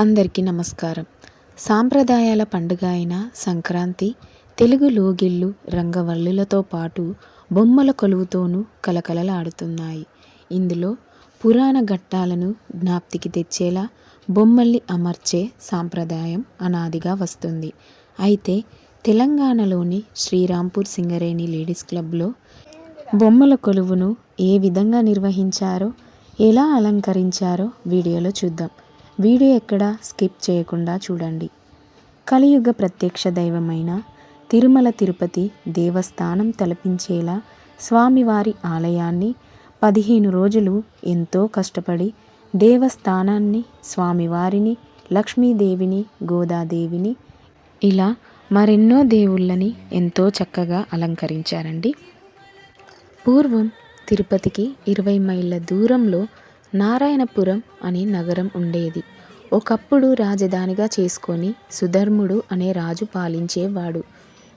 అందరికీ నమస్కారం. సాంప్రదాయాల పండుగ అయిన సంక్రాంతి తెలుగు లోగిళ్ళు రంగవల్లులతో పాటు బొమ్మల కొలువుతోనూ కలకలలాడుతున్నాయి. ఇందులో పురాణ ఘట్టాలను జ్ఞాప్తికి తెచ్చేలా బొమ్మల్ని అమర్చే సాంప్రదాయం అనాదిగా వస్తుంది. అయితే తెలంగాణలోని శ్రీరాంపూర్ సింగరేణి లేడీస్ క్లబ్లో బొమ్మల కొలువును ఏ విధంగా నిర్వహించారో ఎలా అలంకరించారో వీడియోలో చూద్దాం. వీడియో ఎక్కడ స్కిప్ చేయకుండా చూడండి. కలియుగ ప్రత్యక్ష దైవమైన తిరుమల తిరుపతి దేవస్థానం తలపించేలా స్వామివారి ఆలయాన్ని పదిహేను రోజులు ఎంతో కష్టపడి దేవస్థానాన్ని స్వామివారిని లక్ష్మీదేవిని గోదాదేవిని ఇలా మరెన్నో దేవుళ్ళని ఎంతో చక్కగా అలంకరించారండి. పూర్వం తిరుపతికి ఇరవై మైళ్ళ దూరంలో నారాయణపురం అనే నగరం ఉండేది. ఒకప్పుడు రాజధానిగా చేసుకొని సుధర్ముడు అనే రాజు పాలించేవాడు.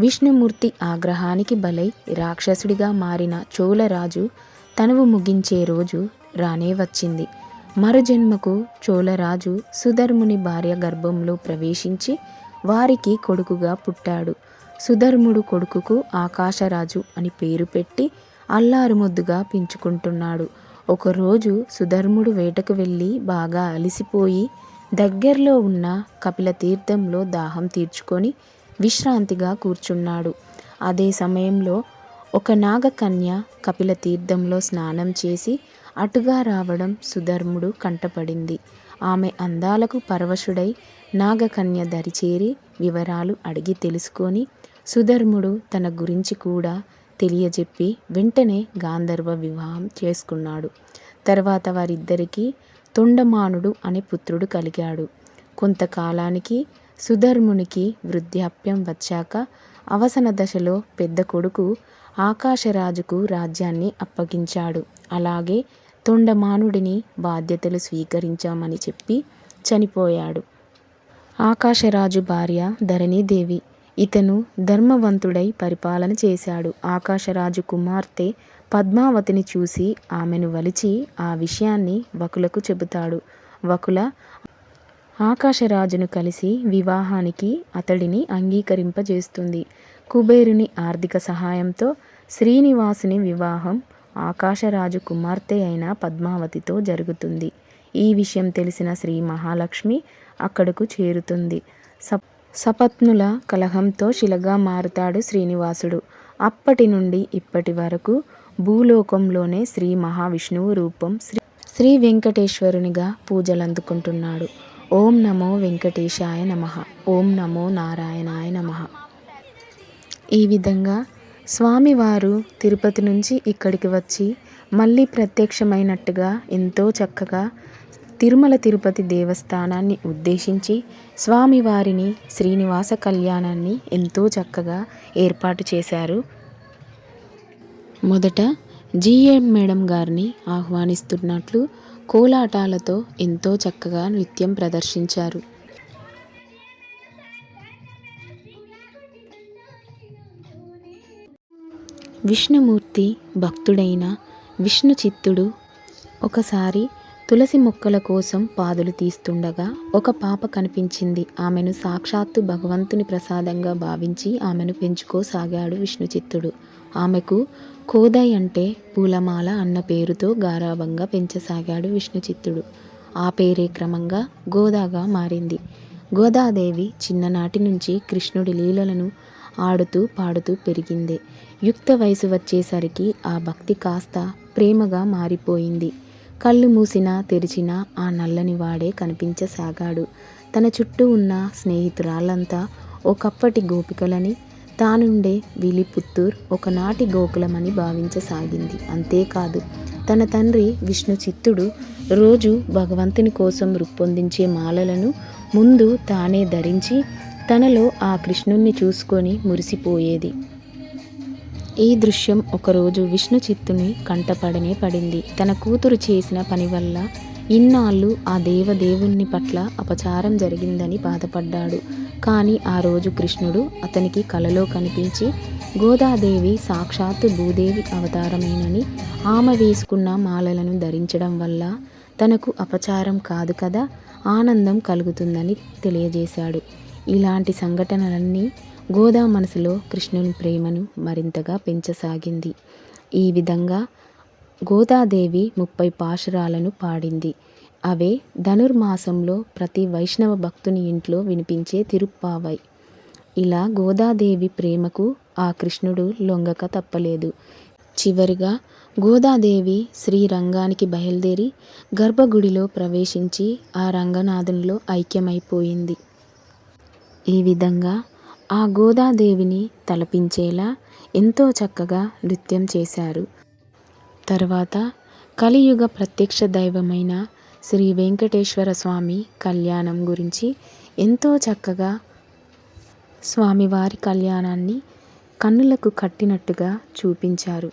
విష్ణుమూర్తి ఆగ్రహానికి బలై రాక్షసుడిగా మారిన చోళరాజు తనువు ముగించే రోజు రానే వచ్చింది. మరుజన్మకు చోళరాజు సుధర్ముని భార్య గర్భంలో ప్రవేశించి వారికి కొడుకుగా పుట్టాడు. సుధర్ముడు కొడుకుకు ఆకాశరాజు అని పేరు పెట్టి అల్లారు ముద్దుగా పెంచుకుంటున్నాడు. ఒకరోజు సుధర్ముడు వేటకు వెళ్ళి బాగా అలిసిపోయి దగ్గరలో ఉన్న కపిల తీర్థంలో దాహం తీర్చుకొని విశ్రాంతిగా కూర్చున్నాడు. అదే సమయంలో ఒక నాగకన్య కపిల తీర్థంలో స్నానం చేసి అటుగా రావడం సుధర్ముడు కంటపడింది. ఆమె అందాలకు పరవశుడై నాగకన్య దరిచేరి వివరాలు అడిగి తెలుసుకొని సుధర్ముడు తన గురించి కూడా తెలియజెప్పి వెంటనే గాంధర్వ వివాహం చేసుకున్నాడు. తర్వాత వారిద్దరికీ తొండమానుడు అనే పుత్రుడు కలిగాడు. కొంతకాలానికి సుధర్మునికి వృద్ధాప్యం వచ్చాక అవసన దశలో పెద్ద కొడుకు ఆకాశరాజుకు రాజ్యాన్ని అప్పగించాడు. అలాగే తొండమానుడిని బాధ్యతలు స్వీకరించామని చెప్పి చనిపోయాడు. ఆకాశరాజు భార్య ధరణీదేవి ఇతను ధర్మవంతుడై పరిపాలన చేశాడు. ఆకాశరాజు కుమార్తె పద్మావతిని చూసి ఆమెను వలిచి ఆ విషయాన్ని వకులకు చెబుతాడు. వకుల ఆకాశరాజును కలిసి వివాహానికి అతడిని అంగీకరింపజేస్తుంది. కుబేరుని ఆర్థిక సహాయంతో శ్రీనివాసుని వివాహం ఆకాశరాజు కుమార్తె అయిన పద్మావతితో జరుగుతుంది. ఈ విషయం తెలిసిన శ్రీ మహాలక్ష్మి అక్కడకు చేరుతుంది. సప్ సపత్నుల కలహంతో శిలగా మారుతాడు శ్రీనివాసుడు. అప్పటి నుండి ఇప్పటి వరకు భూలోకంలోనే శ్రీ మహావిష్ణువు రూపం శ్రీ శ్రీ వెంకటేశ్వరునిగా పూజలు అందుకుంటున్నాడు ఓం నమో వెంకటేశాయ నమ. ఓం నమో నారాయణాయ నమ. ఈ విధంగా స్వామివారు తిరుపతి నుంచి ఇక్కడికి వచ్చి మళ్ళీ ప్రత్యక్షమైనట్టుగా ఎంతో చక్కగా తిరుమల తిరుపతి దేవస్థానాన్ని ఉద్దేశించి స్వామివారిని శ్రీనివాస కళ్యాణాన్ని ఎంతో చక్కగా ఏర్పాటు చేశారు. మొదట జిఎం మేడం గారిని ఆహ్వానిస్తున్నట్లు కోలాటాలతో ఎంతో చక్కగా నృత్యం ప్రదర్శించారు. విష్ణుమూర్తి భక్తుడైన విష్ణు చిత్తుడు ఒకసారి తులసి మొక్కల కోసం పాదులు తీస్తుండగా ఒక పాప కనిపించింది. ఆమెను సాక్షాత్తు భగవంతుని ప్రసాదంగా భావించి ఆమెను పెంచుకోసాగాడు విష్ణుచిత్తుడు. ఆమెకు కోదయ్ అంటే పూలమాల అన్న పేరుతో గారాభంగా పెంచసాగాడు విష్ణుచిత్తుడు. ఆ పేరే క్రమంగా గోదాగా మారింది. గోదాదేవి చిన్ననాటి నుంచి కృష్ణుడి లీలలను ఆడుతూ పాడుతూ పెరిగింది. యుక్త వయసు వచ్చేసరికి ఆ భక్తి కాస్త ప్రేమగా మారిపోయింది. కళ్ళు మూసినా తెరిచినా ఆ నల్లని వాడే కనిపించసాగాడు. తన చుట్టూ ఉన్న స్నేహితురాళ్ళంతా ఒకప్పటి గోపికలని తానుండే విలిపుత్తూర్ ఒకనాటి గోకులమని భావించసాగింది. అంతేకాదు తన తండ్రి విష్ణు చిత్తుడు రోజు భగవంతుని కోసం రూపొందించే మాలలను ముందు తానే ధరించి తనలో ఆ కృష్ణుణ్ణి చూసుకొని మురిసిపోయేది. ఈ దృశ్యం ఒకరోజు విష్ణు చిత్తుని కంటపడనే పడింది. తన కూతురు చేసిన పని వల్ల ఇన్నాళ్ళు ఆ దేవదేవుని పట్ల అపచారం జరిగిందని బాధపడ్డాడు. కానీ ఆ రోజు కృష్ణుడు అతనికి కలలో కనిపించి గోదాదేవి సాక్షాత్తు భూదేవి అవతారమేనని ఆమె వేసుకున్న మాలలను ధరించడం వల్ల తనకు అపచారం కాదు కదా ఆనందం కలుగుతుందని తెలియజేశాడు. ఇలాంటి సంఘటనలన్నీ గోదా మనసులో కృష్ణుని ప్రేమను మరింతగా పెంచసాగింది. ఈ విధంగా గోదాదేవి ముప్పై పాశురాలను పాడింది. అవే ధనుర్మాసంలో ప్రతి వైష్ణవ భక్తుని ఇంట్లో వినిపించే తిరుప్పావై. ఇలా గోదాదేవి ప్రేమకు ఆ కృష్ణుడు లొంగక తప్పలేదు. చివరిగా గోదాదేవి శ్రీరంగానికి బయలుదేరి గర్భగుడిలో ప్రవేశించి ఆ రంగనాథునిలో ఐక్యమైపోయింది. ఈ విధంగా ఆ గోదాదేవిని తలపించేలా ఎంతో చక్కగా నృత్యం చేశారు. తర్వాత కలియుగ ప్రత్యక్ష దైవమైన శ్రీ వెంకటేశ్వర స్వామి కళ్యాణం గురించి ఎంతో చక్కగా స్వామివారి కళ్యాణాన్ని కన్నులకు కట్టినట్టుగా చూపించారు.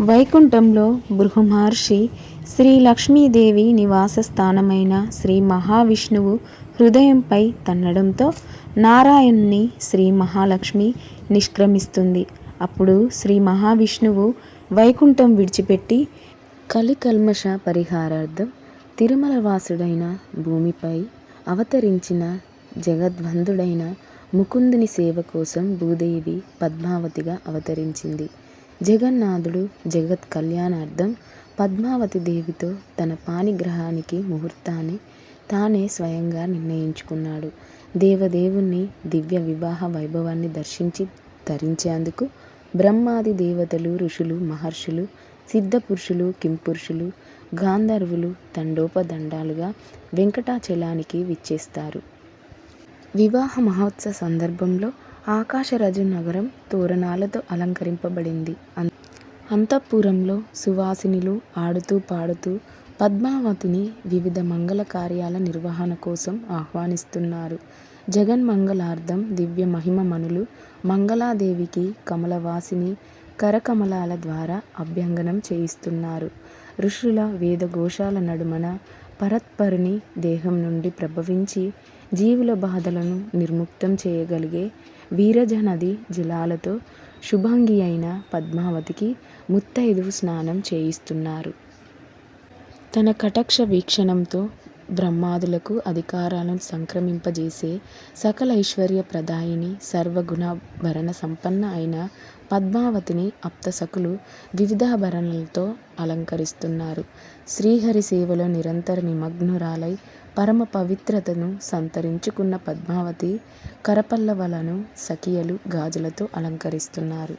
వైకుంఠంలో బృహమహర్షి శ్రీ లక్ష్మీదేవి నివాస స్థానమైన శ్రీ మహావిష్ణువు హృదయంపై తన్నడంతో నారాయణ్ణి శ్రీ మహాలక్ష్మి నిష్క్రమిస్తుంది. అప్పుడు శ్రీ మహావిష్ణువు వైకుంఠం విడిచిపెట్టి కలికల్మష పరిహారార్థం తిరుమల వాసుడైన భూమిపై అవతరించిన జగద్వంధుడైన ముకుందుని సేవ కోసం భూదేవి పద్మావతిగా అవతరించింది. జగన్నాథుడు జగత్ కళ్యాణార్థం పద్మావతి దేవితో తన పాణిగ్రహానికి ముహూర్తాన్ని తానే స్వయంగా నిర్ణయించుకున్నాడు. దేవదేవుణ్ణి దివ్య వివాహ వైభవాన్ని దర్శించి ధరించేందుకు బ్రహ్మాది దేవతలు ఋషులు మహర్షులు సిద్ధపురుషులు కింపురుషులు గాంధర్వులు తండోపదండాలుగా వెంకటాచలానికి విచ్చేస్తారు. వివాహ మహోత్సవ సందర్భంలో ఆకాశరాజు నగరం తోరణాలతో అలంకరింపబడింది. అంతఃపురంలో సువాసినులు ఆడుతూ పాడుతూ పద్మావతిని వివిధ మంగళ కార్యాల నిర్వహణ కోసం ఆహ్వానిస్తున్నారు. జగన్ మంగళార్థం దివ్య మహిమమణులు మంగళాదేవికి కమలవాసిని కరకమలాల ద్వారా అభ్యంగనం చేయిస్తున్నారు. ఋషుల వేదఘోషాల నడుమన పరత్పరుని దేహం నుండి ప్రభవించి జీవుల బాధలను నిర్ముక్తం చేయగలిగే వీరజ నది జలాలతో శుభంగి అయిన పద్మావతికి ముత్తైదువు స్నానం చేయిస్తున్నారు. తన కటాక్ష వీక్షణంతో బ్రహ్మాదులకు అధికారాలను సంక్రమింపజేసే సకల ఐశ్వర్య ప్రదాయిని సర్వగుణ భరణ సంపన్న అయిన పద్మావతిని అప్తసకులు వివిధాభరణలతో అలంకరిస్తున్నారు. శ్రీహరి సేవలో నిరంతర నిమగ్నురాలై పరమ పవిత్రతను సంతరించుకున్న పద్మావతి కరపల్లవలను సఖియలు గాజులతో అలంకరిస్తున్నారు.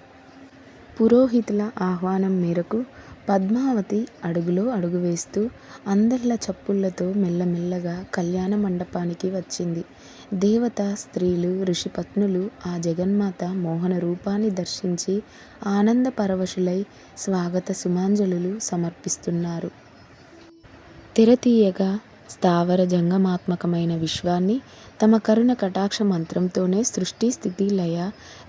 పురోహితుల ఆహ్వానం మేరకు పద్మావతి అడుగులో అడుగు వేస్తూ అందర్ల చప్పుళ్ళతో మెల్లమెల్లగా కళ్యాణ మండపానికి వచ్చింది. దేవత స్త్రీలు ఋషిపత్నులు ఆ జగన్మాత మోహన రూపాన్ని దర్శించి ఆనంద పరవశులై స్వాగత సుమాంజలులు సమర్పిస్తున్నారు. తెరతీయగా స్థావర జంగమాత్మకమైన విశ్వాన్ని తమ కరుణ కటాక్ష మంత్రంతోనే సృష్టి స్థితి లయ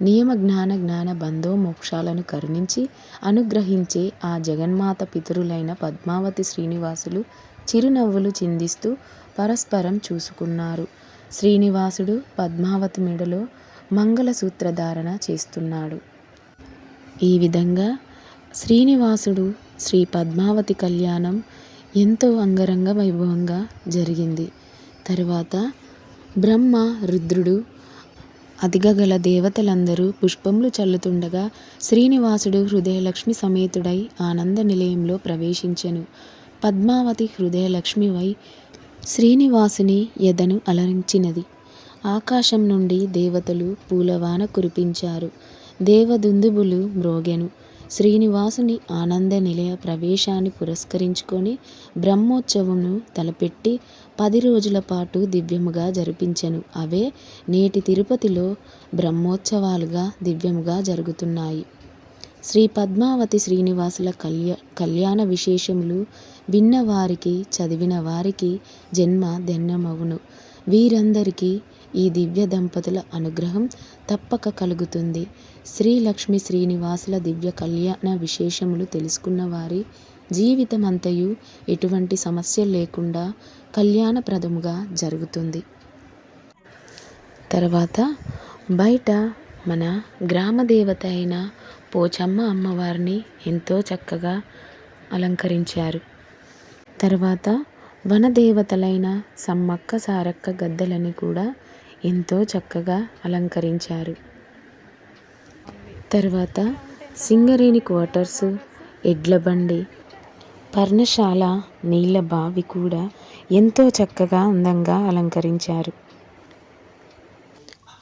నియమ జ్ఞాన జ్ఞాన బంధో మోక్షాలను కరుణించి అనుగ్రహించే ఆ జగన్మాత పితరులైన పద్మావతి శ్రీనివాసులు చిరునవ్వులు చిందిస్తూ పరస్పరం చూసుకున్నారు. శ్రీనివాసుడు పద్మావతి మెడలో మంగళసూత్రధారణ చేస్తున్నాడు. ఈ విధంగా శ్రీనివాసుడు శ్రీ పద్మావతి కళ్యాణం ఎంతో అంగరంగ వైభవంగా జరిగింది. తరువాత బ్రహ్మ రుద్రుడు అదిగగల దేవతలందరూ పుష్పములు చల్లుతుండగా శ్రీనివాసుడు హృదయలక్ష్మి సమేతుడై ఆనంద నిలయంలో ప్రవేశించెను. పద్మావతి హృదయలక్ష్మివై శ్రీనివాసుని ఎదను అలరించినది ఆకాశం నుండి దేవతలు పూలవాన కురిపించారు. దేవదుందుబులు మ్రోగెను. శ్రీనివాసుని ఆనంద నిలయ ప్రవేశాన్ని పురస్కరించుకొని బ్రహ్మోత్సవమును తలపెట్టి పది రోజుల పాటు దివ్యముగా జరిపించెను. అవే నేటి తిరుపతిలో బ్రహ్మోత్సవాలుగా దివ్యముగా జరుగుతున్నాయి. శ్రీ పద్మావతి శ్రీనివాసుల కళ్యా కళ్యాణ విశేషములు విన్నవారికి చదివిన వారికి జన్మ దెన్నమవును వీరందరికీ ఈ దివ్య దంపతుల అనుగ్రహం తప్పక కలుగుతుంది. శ్రీ లక్ష్మి శ్రీనివాసుల దివ్య కళ్యాణ విశేషములు తెలుసుకున్న వారి జీవితమంతయు ఎటువంటి సమస్య లేకుండా కళ్యాణప్రదముగా జరుగుతుంది. తర్వాత బయట మన గ్రామ దేవత అయిన పోచమ్మ అమ్మవారిని ఎంతో చక్కగా అలంకరించారు. తర్వాత వనదేవతలైన సమ్మక్క సారక్క గద్దెలని కూడా ఎంతో చక్కగా అలంకరించారు. తర్వాత సింగరేణి క్వార్టర్స్ ఎడ్ల బండి పర్ణశాల నీళ్ళ బావి కూడా ఎంతో చక్కగా అందంగా అలంకరించారు.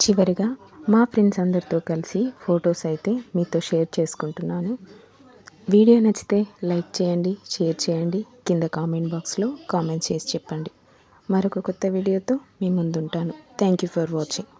చివరిగా మా ఫ్రెండ్స్ అందరితో కలిసి ఫొటోస్ అయితే మీతో షేర్ చేసుకుంటున్నాను. వీడియో నచ్చితే లైక్ చేయండి షేర్ చేయండి. కింద కామెంట్ బాక్స్లో కామెంట్ చేసి చెప్పండి. మరొక కొత్త వీడియోతో మీ ముందుంటాను. Thank you for watching.